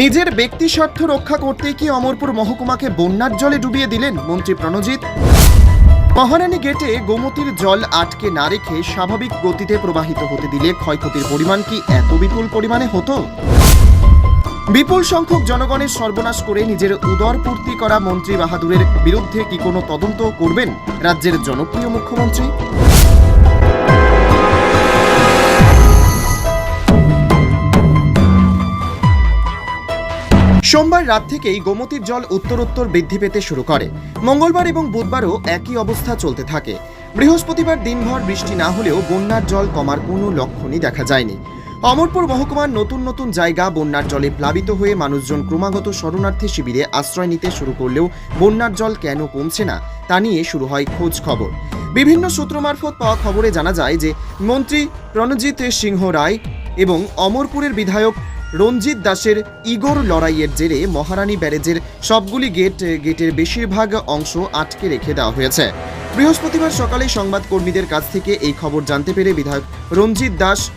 নিজের ব্যক্তি স্বার্থ রক্ষা করতে কি অমরপুর মহকুমাকে বন্যার জলে ডুবিয়ে দিলেন মন্ত্রী প্রণজিৎ? মহারানী গেটে গোমতীর জল আটকে না রেখে স্বাভাবিক গতিতে প্রবাহিত হতে দিলে ক্ষয়ক্ষতির পরিমাণ কি এত বিপুল পরিমাণে হতো? বিপুল সংখ্যক জনগণের সর্বনাশ করে নিজের উদরপূর্তি করা মন্ত্রী বাহাদুরের বিরুদ্ধে কি কোনো তদন্ত করবেন রাজ্যের জনপ্রিয় মুখ্যমন্ত্রী? সোমবার রাত থেকেই গোমতীর জল উত্তরোত্তর বৃদ্ধি পেতে শুরু করে। মঙ্গলবার এবং বুধবারও একই অবস্থা চলতে থাকে। বৃহস্পতিবার দিনভর বৃষ্টি না হলেও বন্যার জল কমার কোনো লক্ষণই দেখা যায়নি। অমরপুর মহকুমার নতুন নতুন জায়গা বন্যার জলে প্লাবিত হয়ে মানুষজন ক্রমাগত শরণার্থী শিবিরে আশ্রয় নিতে শুরু করলেও বন্যার জল কেন কমছে না, তা নিয়ে শুরু হয় খোঁজ খবর। বিভিন্ন সূত্র মারফত পাওয়া খবরে জানা যায় যে, মন্ত্রী প্রণজিৎ সিংহ রায় এবং অমরপুরের বিধায়ক রঞ্জিত দাসের ইগোর লড়াইয়ের জেরে মহারানী ব্যারেজের সবগুলি গেট, গেটের বেশিরভাগ অংশ আটকে রেখে দেওয়া হয়েছে। বৃহস্পতিবার সকালে সংবাদকর্মীদের কাছ থেকে এই খবর জানতে পেরে বিধায়ক রঞ্জিত দাস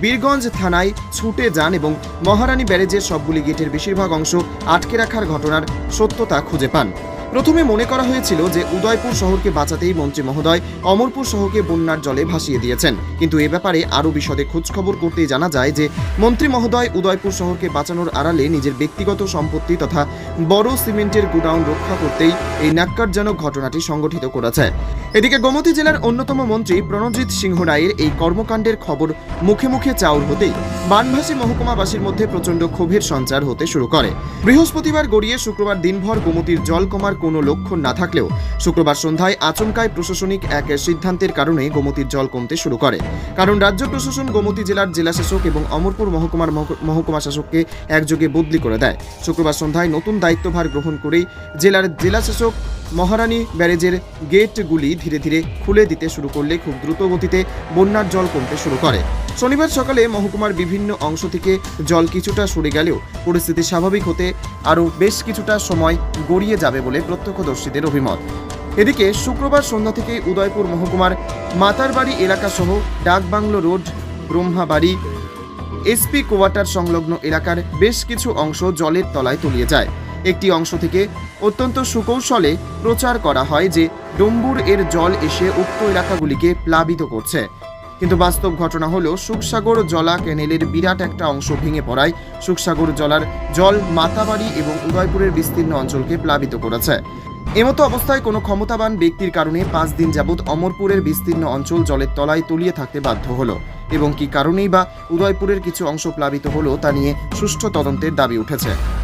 বীরগঞ্জ থানায় ছুটে যান এবং মহারানী ব্যারেজের সবগুলি গেটের বেশিরভাগ অংশ আটকে রাখার ঘটনার সত্যতা খুঁজে পান। প্রথমে মনে করা হয়েছিল যে উদয়পুর শহরকে বাঁচাতেই মন্ত্রী মহোদয় অমরপুর শহরকে বন্যার জলে ভাসিয়ে দিয়েছেন। কিন্তু এ ব্যাপারে আরও বিশদে খোঁজখবর করতেই জানা যায় যে মন্ত্রী মহোদয় উদয়পুর শহরকে বাঁচানোর আড়ালে নিজের ব্যক্তিগত সম্পত্তি তথা বড় সিমেন্টের গোডাউন রক্ষা করতেই এই ন্যাক্কারজনক ঘটনাটি সংগঠিত করেছে। এদিকে গোমতী জেলার অন্যতম মন্ত্রী প্রণজিৎ সিংহ রায়ের এই কর্মকাণ্ডের খবর মুখে মুখে চাউর হতেই বানভাসী মহকুমাবাসীর মধ্যে প্রচণ্ড ক্ষোভের সঞ্চার হতে শুরু করে। বৃহস্পতিবার গড়িয়ে শুক্রবার দিনভর গোমতীর জল কমার কোনো লক্ষণ না থাকলেও শুক্রবার সন্ধ্যায় আচমকায় প্রশাসনিক এক সিদ্ধান্তের কারণে গোমতীর জল কমতে শুরু করে। কারণ রাজ্য প্রশাসন গোমতী জেলার জেলাশাসক এবং অমরপুর মহকুমার মহ- মহকুমা শাসককে একযোগে বদলি করে দেয়। শুক্রবার সন্ধ্যায় নতুন দায়িত্বভার গ্রহণ করেই জেলার জেলাশাসক মহারানী ব্যারেজের গেটগুলি ধীরে ধীরে খুলে দিতে শুরু করলে খুব দ্রুত গতিতে বন্যার জল কমতে শুরু করে। শনিবার সকালে মহকুমার বিভিন্ন অংশ থেকে জল কিছুটা সরে গেলেও পরিস্থিতি স্বাভাবিক হতে আরও বেশ কিছুটা সময় গড়িয়ে যাবে বলে প্রত্যক্ষদর্শীদের অভিমত। এদিকে শুক্রবার সন্ধ্যা থেকে উদয়পুর মহকুমার Matarbari এলাকাসহ Dakbungalow road, Brahmabari, SP quarter সংলগ্ন এলাকার বেশ কিছু অংশ জলের তলায় তলিয়ে যায়। একটি অংশ থেকে অত্যন্ত সুকৌশলে প্রচার করা হয় যে ডম্বুর এর জল এসে উক্ত এলাকাগুলিকে প্লাবিত করছে। কিন্তু বাস্তব ঘটনা হলো, সুখসাগর জলা ক্যানেলের বিরাট একটা অংশ ভেঙে পড়ায় সুখসাগর জলার জল মাতাবাড়ি এবং উদয়পুরের বিস্তীর্ণ অঞ্চলকে প্লাবিত করেছে। এমতো অবস্থায় কোনো ক্ষমতাবান ব্যক্তির কারণে পাঁচ দিন যাবৎ অমরপুরের বিস্তীর্ণ অঞ্চল জলের তলায় তলিয়ে থাকতে বাধ্য হলো। এবং কি কারণেই বা উদয়পুরের কিছু অংশ প্লাবিত হলো তা নিয়ে সুষ্ঠু তদন্তের দাবি উঠেছে।